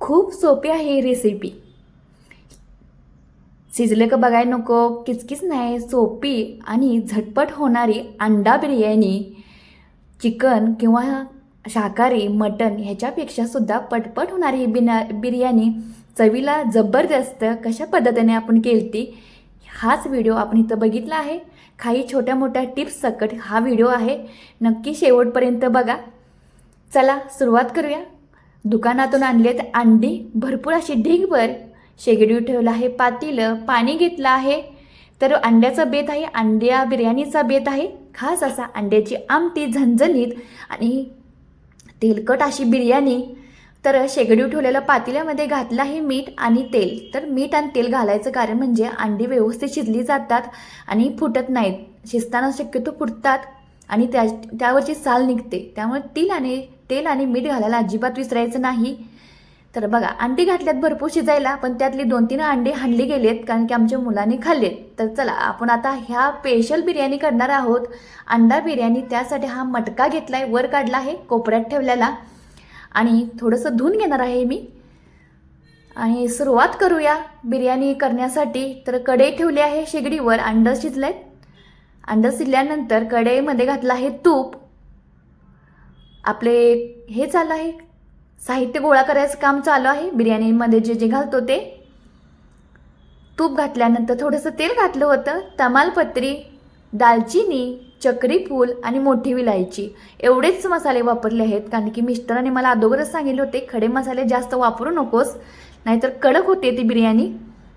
खूप सोपी आहे ही रेसिपी शिजलं का बघायला नको किचकीच नाही सोपी आणि झटपट होणारी अंडा बिर्याणी चिकन किंवा शाकाहारी मटन ह्याच्यापेक्षा सुद्धा पटपट होणारी ही बिना बिर्याणी चवीला जबरदस्त कशा पद्धतीने आपण केलती हाच व्हिडिओ आपण इथं बघितला आहे. काही छोट्या मोठ्या टिप्स सकट हा व्हिडिओ आहे. नक्की शेवटपर्यंत बघा. चला सुरुवात करूया. दुकानातून आणलेत अंडी. भरपूर अशी ढीगभर. शेगडी ठेवलं आहे पातीलं पाणी घेतलं आहे. तर अंड्याचा बेत आहे अंड्या बिर्याणीचा बेत आहे. खास असा अंड्याची आमटी झणझणीत आणि तेलकट अशी बिर्याणी. तर शेगडी ठेवलेलं पातेल्यामध्ये घातलं आहे मीठ आणि तेल. तर मीठ आणि तेल घालायचं कारण म्हणजे अंडी व्यवस्थित शिजली जातात आणि फुटत नाहीत. शिजताना शक्यतो फुटतात आणि त्या त्यावरची साल निघते. त्यामुळे तिल आणि तेल आणि मीठ घालायला अजिबात विसरायचं नाही. तर बघा अंडी घातल्यात भरपूर शिजायला पण त्यातली दोन तीन अंडी हांडली गेलेत कारण की आमच्या मुलांनी खाल्लेत. तर चला आपण आता ह्या स्पेशल बिर्याणी करणार आहोत. अंडा बिर्याणी त्यासाठी हा मटका घेतला आहे वर काढला आहे कोपऱ्यात ठेवलेला. आणि थोडंसं धुवून घेणार आहे मी. आणि सुरुवात करूया बिर्याणी करण्यासाठी. तर कढई ठेवली आहे शेगडीवर अंड शिजलेत. अंडं शिजल्यानंतर कढईमध्ये घातलं आहे तूप. आपले हे चालू आहे. साहित्य गोळा करायचं काम चालू आहे. बिर्याणीमध्ये जे जे घालतो ते. तूप घातल्यानंतर थोडंसं तेल घातलं होतं. तमालपत्री दालचिनी चक्री फूल आणि मोठी विलायची. एवढेच मसाले वापरले आहेत. कारण की मिस्टरांनी मला अगोदरच सांगितले होते खडे मसाले जास्त वापरू नकोस. नाहीतर कडक होते ती बिर्याणी.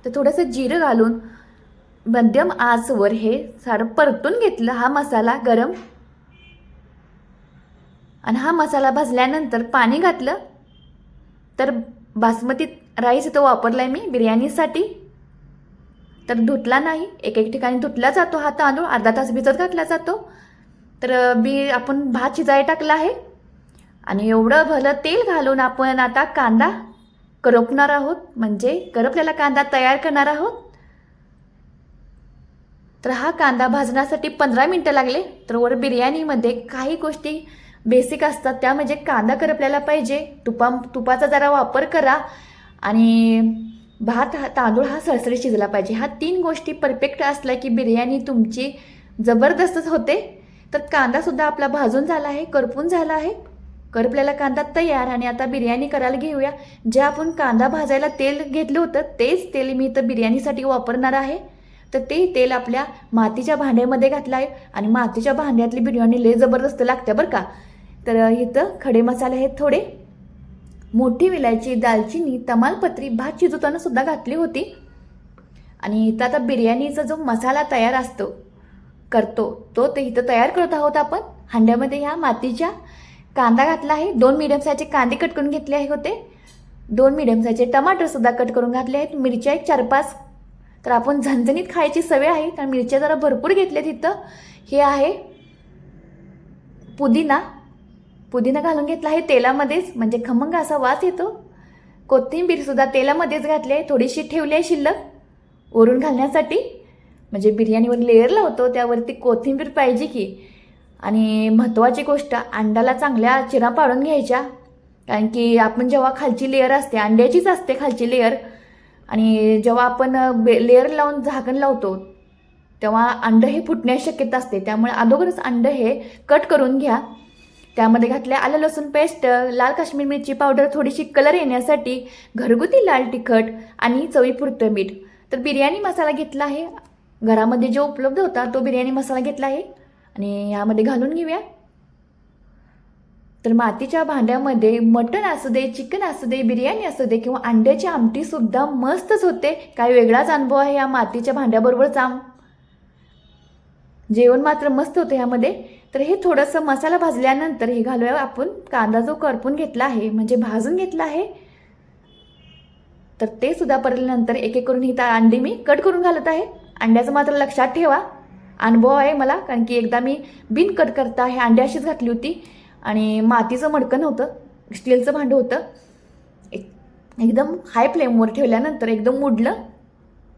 तर थोडंसं जिरं घालून मध्यम आचवर हे सारं परतून घेतलं हा मसाला गरम. आणि हा मसाला भाजल्यानंतर पाणी घातलं. तर बासमती राईस तो वापरला आहे मी बिर्याणीसाठी. तर धुतला नाही. एक एक ठिकाणी धुतला जातो हा तांदूळ. अर्धा तास भिजत घातला जातो. तर बी आपण भात शिजायला टाकला आहे. आणि एवढं भलं तेल घालून आपण आता कांदा करपणार आहोत. म्हणजे करपलेला कांदा तयार करणार आहोत. तर हा कांदा भाजण्यासाठी पंधरा मिनटं लागले. तर वर बिर्याणीमध्ये काही गोष्टी बेसिक असतात त्या म्हणजे कांदा करपल्याला पाहिजे. तुपा तुपाचा जरा वापर करा. आणि भात हा तांदूळ हा सळसळी शिजला पाहिजे. ह्या तीन गोष्टी परफेक्ट असल्या की बिर्याणी तुमची जबरदस्तच होते. तर कांदासुद्धा आपला भाजून झाला आहे करपून झाला आहे. करपलेला कांदा तयार आणि आता बिर्याणी करायला घेऊया. जे आपण कांदा भाजायला तेल घेतलं होतं तेच तेल मी इथं बिर्याणीसाठी वापरणार आहे. तर ते तेल आपल्या मातीच्या भांड्यामध्ये घातलं आहे. आणि मातीच्या भांड्यातली बिर्याणी लय जबरदस्त लागते बरं का. तर इथं खडे मसाले आहेत थोडे. मोठी विलायची दालचिनी तमालपत्री भात शिजवताना सुद्धा घातली होती. आणि इथं आता बिर्याणीचा जो मसाला तयार असतो करतो तो ते इथं तयार करत आहोत आपण. हांड्यामध्ये ह्या मातीच्या कांदा घातला आहे. दोन मिडियम साईजचे कांदे कट करून घेतले आहे होते. दोन मिडियम साईजचे टमाटरसुद्धा कट करून घातले आहेत. मिरच्या एक चार पाच तर आपण झणझणीत खायची सवय आहे. तर मिरच्या जरा भरपूर घेतल्या तिथं हे आहे पुदिना. पुदिना घालून घेतला आहे तेलामध्येच म्हणजे खमंग असा वास येतो. कोथिंबीरसुद्धा तेलामध्येच घातली आहे थोडीशी ठेवली आहे शिल्लक. वरून घालण्यासाठी म्हणजे बिर्याणीवर लेअर लावतो त्यावरती कोथिंबीर पाहिजे की. आणि महत्त्वाची गोष्ट अंड्याला चांगल्या चिरा पाडून घ्यायच्या. कारण की आपण जेव्हा खालची लेअर असते अंड्याचीच असते खालची लेअर आणि जेव्हा आपण बे लेअर लावून झाकण लावतो तेव्हा अंडं हे फुटण्याची शक्यता असते. त्यामुळे अगोदरच अंडं हे कट करून घ्या. त्यामध्ये घातल्या आलं लसूण पेस्ट लाल काश्मीर मिरची पावडर थोडीशी कलर येण्यासाठी घरगुती लाल तिखट आणि चवीपुरतं मीठ. तर बिर्याणी मसाला घेतला आहे. घरामध्ये जो उपलब्ध होता तो बिर्याणी मसाला घेतला आहे. आणि ह्यामध्ये घालून घेऊया. तर मातीच्या भांड्यामध्ये मटण असू दे चिकन असू दे बिर्याणी असू दे किंवा अंड्याची आमटीसुद्धा मस्तच होते. काय वेगळाच अनुभव आहे या मातीच्या भांड्याबरोबरच. आम जेवण मात्र मस्त होतं ह्यामध्ये तर हे थोडंसं मसाला भाजल्यानंतर हे घालूया आपण. कांदा जो करपून घेतला आहे म्हणजे भाजून घेतला आहे तर ते सुद्धा परल्यानंतर एक एक करून ही ता अंडी मी कट करून घालत आहे. अंड्याचं मात्र लक्षात ठेवा. अनुभव आहे मला कारण की एकदा मी बिन कट करता हे अंडी अशीच घातली होती आणि मातीचं मडकं होतं स्टीलचं भांडं होतं. एक एकदम हाय फ्लेमवर ठेवल्यानंतर एकदम मुडलं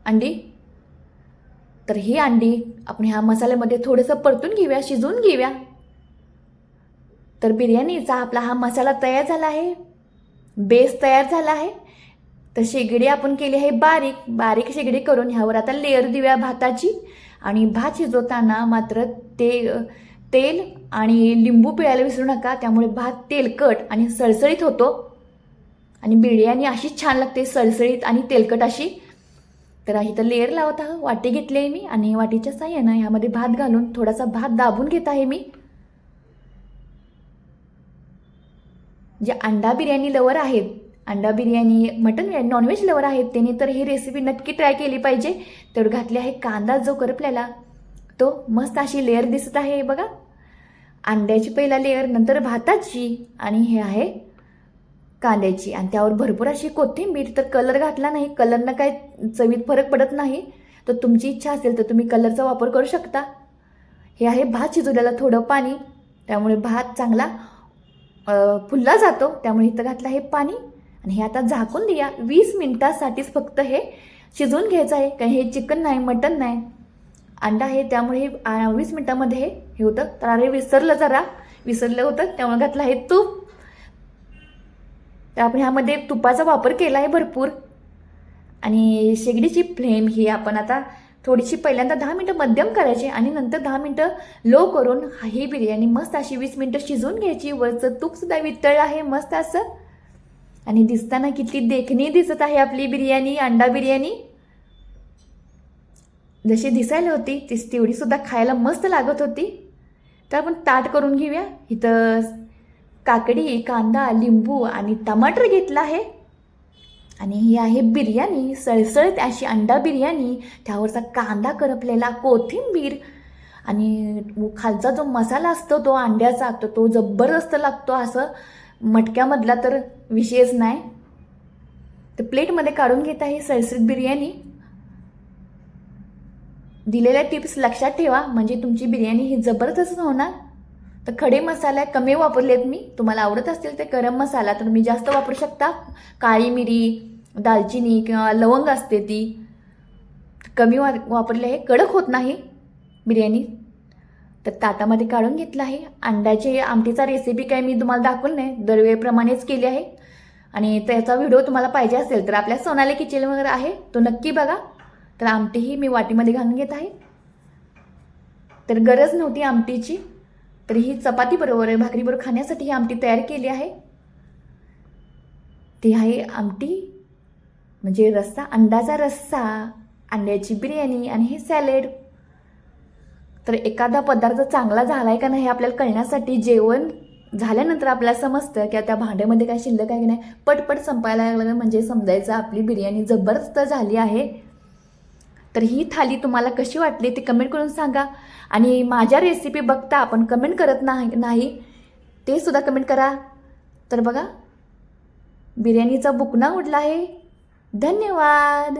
अंडी. तर ही अंडी आपण ह्या मसाल्यामध्ये थोडंसं परतून घेऊया शिजवून घेऊया. तर बिर्याणीचा आपला हा मसाला तयार झाला आहे. बेस तयार झाला आहे. तर शेगडी आपण केली आहे बारीक. बारीक शेगडी करून ह्यावर आता लेअर देऊया भाताची. आणि भात शिजवताना मात्र ते तेल आणि लिंबू पिळायला विसरू नका. त्यामुळे भात तेलकट आणि सळसळीत होतो. आणि बिर्याणी अशीच छान लागते सळसळीत आणि तेलकट अशी. तर इथं लेअर लावत आहे वाटी घेतली आहे मी आणि वाटीच्या साह्यानं ह्यामध्ये भात घालून थोडासा भात दाबून घेत आहे मी. जे अंडा बिर्याणी लवर आहेत अंडा biryani mutton biryani non veg lover आहेत त्यांनी तर ही रेसिपी नक्की ट्राय केली पाहिजे. तर घातली आहे कांदा जो करपल्याला तो मस्त अशी लेअर दिसत आहे बघा. अंड्याची पहिला लेअर नंतर भाताची आणि हे आहे कांद्याची. आणि त्यावर भरपूर अशी कोथिंबीर तर कलर घातला नाही कलरनं काय चवीत फरक पडत नाही. तर तुमची इच्छा असेल तर तुम्ही कलरचा वापर करू शकता. हे आहे भात शिजवलेला थोडं पाणी. त्यामुळे भात चांगला फुलला जातो. त्यामुळे इथं घातलं आहे पाणी. आणि हे आता झाकून द्या वीस मिनिटासाठीच फक्त हे शिजवून घ्यायचं आहे. काही हे चिकन नाही मटन नाही. अंडा आहे त्यामुळे हे वीस मिनटामध्ये हे हे होतं. तर अरे विसरलं जरा. विसरलं होतं त्यामुळे घातलं आहे तूप. तर आपण ह्यामध्ये तुपाचा वापर केला आहे भरपूर. आणि शेगडीची फ्लेम ही आपण आता थोडीशी पहिल्यांदा दहा मिनटं मध्यम करायची आणि नंतर दहा मिनटं लो करून ही बिर्याणी मस्त अशी वीस मिनटं शिजवून घ्यायची. वरचं तूपसुद्धा वितळलं आहे मस्त असं. आणि दिसताना किती देखणी दिसत आहे आपली बिर्याणी अंडा बिर्याणी. जशी दिसायला होती तीच तेवढीसुद्धा खायला मस्त लागत होती. तर आपण ताट करून घेऊया. इथं काकडी कांदा लिंबू आणि टमाटर घेतला आहे. आणि ही आहे बिर्याणी सळसळत अशी अंडा बिर्याणी. त्यावरचा कांदा करपलेला कोथिंबीर. आणि खालचा जो मसाला असतो तो अंड्याचा तर तो जबरदस्त लागतो असं. मटक्यामधला तर विषयच नाही. तर प्लेटमध्ये काढून घेत आहे सळसळीत बिर्याणी. दिलेल्या टिप्स लक्षात ठेवा म्हणजे तुमची बिर्याणी ही जबरदस्त होणार. तर खडे मसाले कमी वापरलेत मी. तुम्हाला आवडत असतील ते गरम मसाला तर तुम्ही जास्त वापरू शकता. काळी मिरी दालचिनी किंवा लवंग असते ती. कमी वा वापरले आहे. कडक होत नाही बिर्याणी. तर ताटामध्ये काढून घेतलं आहे. अंड्याची आमटीचा रेसिपी काय मी तुम्हाला दाखवलं नाही. दरवेळेप्रमाणेच केली आहे. आणि त्याचा व्हिडिओ तुम्हाला पाहिजे असेल तर आपल्या सोनाली किचन वगैरे आहे. तो नक्की बघा. तर आमटीही मी वाटीमध्ये घालून घेत आहे. तर गरज नव्हती आमटीची. तर ही चपाती बरोबर भाकरीबरोबर खाण्यासाठी ही आमटी तयार केली आहे. ती आहे आमटी म्हणजे रस्सा अंड्याचा रस्सा अंड्याची बिर्याणी आणि हे सॅलेड. तर एखादा पदार्थ चांगला झाला आहे का नाही हे आपल्याला कळण्यासाठी जेवण झाल्यानंतर आपल्याला समजतं की त्या भांड्यामध्ये काय शिल्लक आहे की नाही. पटपट संपायला लागलं म्हणजे समजायचं आपली बिर्याणी जबरदस्त झाली आहे. तर ही थाली तुम्हाला कशी वाटली ते कमेंट करून सांगा. आणि माझ्या रेसिपी बघता आपण कमेंट करत नाही नाही ते सुद्धा कमेंट करा. तर बघा बिर्याणीचा बुकना उडला आहे. धन्यवाद!